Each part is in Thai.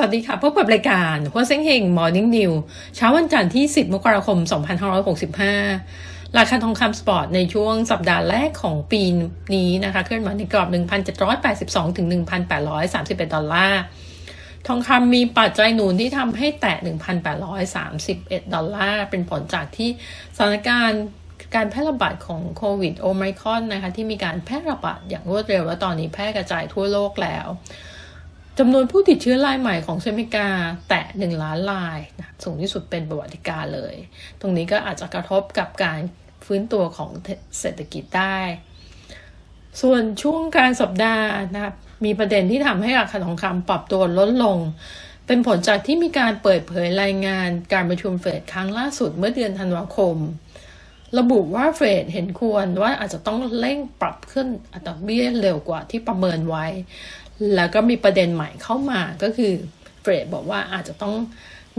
สวัสดีค่ะ พบกับรายการหัวเซ็งเฮง Morning New เช้าวันจันทร์ที่ 10 มกราคม 2565 ราคาทองคำสปอร์ตในช่วงสัปดาห์แรกของปีนี้นะคะ เคลื่อนไหวในกรอบ 1,782 ถึง 1,831 ดอลลาร์ ทองคำมีปัจจัยหนุนที่ทำให้แตะ 1,831 ดอลลาร์ เป็นผลจากที่สถานการณ์การแพร่ระบาดของโควิดโอไมครอนนะคะที่มีการแพร่ระบาดอย่างรวดเร็วและตอนนี้แพร่กระจายทั่วโลกแล้ว จำนวนผู้ติดเชื้อรายใหม่ของเซมิกาแตะหนึ่งล้านรายนะสูงที่สุดเป็นประวัติการเลย ตรงนี้ก็อาจจะกระทบกับการฟื้นตัวของเศรษฐกิจได้ ส่วนช่วงการสัปดาห์นะครับมีประเด็นที่ทำให้ราคาทองคำปรับตัวลดลง เป็นผลจากที่มีการเปิดเผยรายงานการประชุมเฟดครั้งล่าสุดเมื่อเดือนธันวาคม ระบุว่าเฟดเห็นควรว่าอาจจะต้องเร่งปรับขึ้นอัตราเบี้ยเร็วกว่าที่ประเมินไว้ แล้วก็มีประเด็นใหม่เข้ามาก็คือเฟดบอกว่าอาจจะต้อง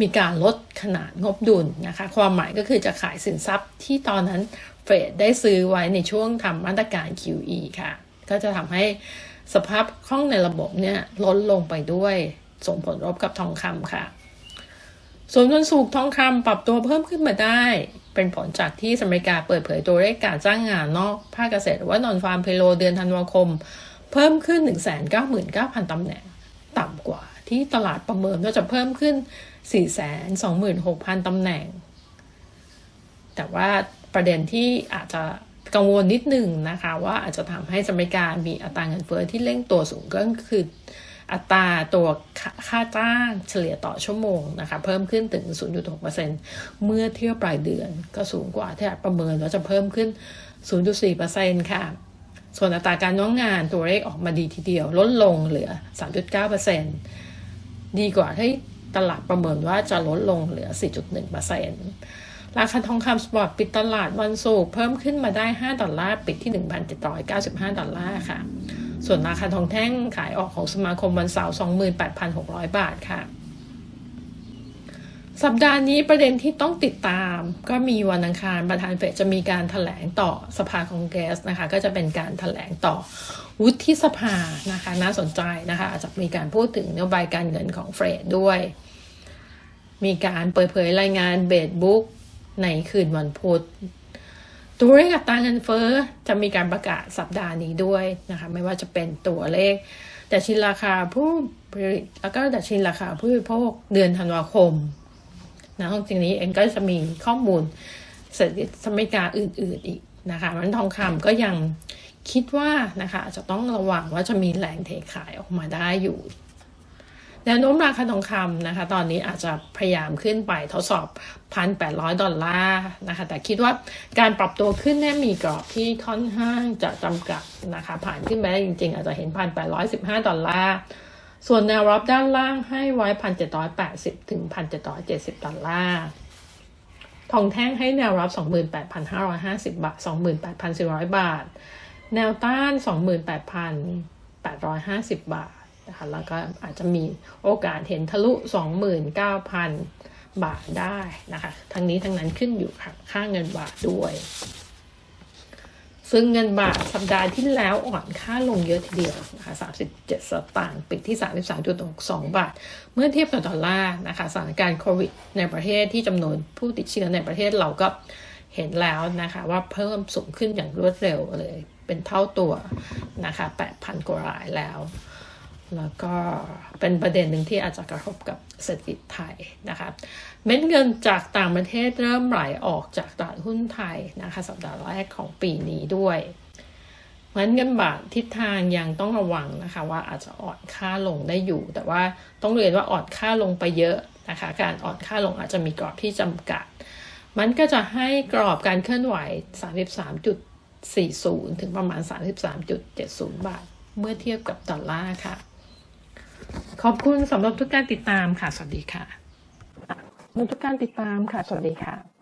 มีการลดขนาดงบดุลนะคะ ความหมายก็คือจะขายสินทรัพย์ที่ตอนนั้นเฟดได้ซื้อไว้ในช่วงทำมาตรการ QE ค่ะ ก็จะทำให้สภาพคล่องในระบบเนี่ยลดลงไปด้วยส่งผลรบกับทองคำค่ะ ส่วนเงินสูกทองคำปรับตัวเพิ่มขึ้นมาได้ เป็นผลจากที่สหรัฐอเมริกาเปิดเผยตัวเลขการจ้างงานนอกภาคเกษตรหรือว่านอนฟาร์มเพโลเดือนธันวาคม เพิ่มขึ้น 199,000 ตำแหน่ง ต่ำกว่าที่ตลาดประเมินว่าจะเพิ่มขึ้น 426,000 ตำแหน่ง แต่ว่าประเด็นที่อาจจะกังวลนิดหนึ่งนะคะว่าอาจจะทำให้สหรัฐอเมริกามีอัตราเงินเฟ้อที่เร่งตัวสูงก็คืออัตราตัวค่าจ้างเฉลี่ยต่อชั่วโมงนะคะเพิ่มขึ้นถึง 0.6%เมื่อเทียบปลายเดือนก็สูงกว่าที่ประเมินว่าจะเพิ่มขึ้น 0.4%ค่ะ ส่วนอัตราการว่างงานตัวเลขออกมาดีทีเดียว ลดลงเหลือ 3.9%ดีกว่าที่ตลาดประเมินว่าจะลดลงเหลือ 4.1%ราคาทองคำสปอร์ตปิดตลาดวันศุกร์เพิ่มขึ้นมาได้ 5 ดอลลาร์ ปิดที่ 1,795 ดอลลาร์ค่ะ ส่วนราคาทองแท่งขายออกของสมาคมวันเสาร์ 28,600 บาทค่ะ สัปดาห์นี้ประเด็นที่ต้องติดตาม ก็มีวันอังคารประธานเฟดจะมีการถแถลงต่อสภาคองเกรสนะคะ ก็จะเป็นการถแถลงต่อวุฒิสภานะคะ น่าสนใจนะคะอาจจะมีการพูดถึงนโยบายการเงินของเฟดด้วย มีการเปิดเผยรายงานเบดบุ๊กในคืนวันพุธตัวเลขอัตราเงินเฟ้อจะมีการประกาศสัปดาห์นี้ด้วยนะคะ ไม่ว่าจะเป็นตัวเลขแต่ชินราคาผู้ผลิตแล้วก็ดัชนีราคาผู้บริโภคเดือนธันวาคม นะจริงนี้เองก็จะมีข้อมูลเศรษฐกิจอเมริกาอื่น ๆอีกนะคะมันทองคำก็ยังคิดว่านะคะจะต้องระวังว่าจะมีแรงเทขายออกมาได้อยู่แนวโน้มราคาทองคำนะคะ ตอนนี้อาจจะพยายามขึ้นไปทดสอบ 1,800 ดอลลาร์นะคะ แต่คิดว่าการปรับตัวขึ้นเนี่ยมีกรอบที่ค่อนข้างจะจำกัดนะคะ ผ่านขึ้นไปได้จริงๆ อาจจะเห็น 1,815 ดอลลาร์ ส่วนแนวรับด้านล่างให้ไว้ 1,780 ถึง 1,770 ดอลลาร์ ทองแท่งให้แนวรับ 28,550 บาท 28,400 บาท แนวต้าน 28,850 บาทนะคะแล้วก็อาจจะมีโอกาสเห็นทะลุ 29,000 บาทได้นะคะ ทั้งนี้ทั้งนั้นขึ้นอยู่ค่ะค่าเงินบาทด้วย ซึ่งเงินบาทสัปดาห์ที่แล้วอ่อนค่าลงเยอะทีเดียวนะคะ37 สตางค์ปิดที่ 33.62 บาท เมื่อเทียบกับดอลลาร์นะคะสถานการณ์โควิดในประเทศที่จำนวนผู้ติดเชื้อในประเทศเราก็เห็นแล้วนะคะว่าเพิ่มสูงขึ้นอย่างรวดเร็วเลย เป็นเท่าตัวนะคะ 8,000 กว่ารายแล้ว แล้วก็เป็นประเด็นหนึ่งที่อาจจะกระทบกับเศรษฐกิจไทยนะคะ เม็ดเงินจากต่างประเทศเริ่มไหลออกจากตลาดหุ้นไทยนะคะสัปดาห์แรกของปีนี้ด้วยงั้นเงินบาททิศทางยังต้องระวังนะคะว่าอาจจะอ่อนค่าลงได้อยู่ แต่ว่าต้องเรียนว่าอ่อนค่าลงไปเยอะนะคะ การอ่อนค่าลงอาจจะมีกรอบที่จำกัด มันก็จะให้กรอบการเคลื่อนไหว 33.40 ถึงประมาณ 33.70 บาท เมื่อเทียบกับดอลลาร์ค่ะ ขอบคุณสำหรับทุกการติดตามค่ะ สวัสดีค่ะขอบคุณทุกการติดตามค่ะ สวัสดีค่ะ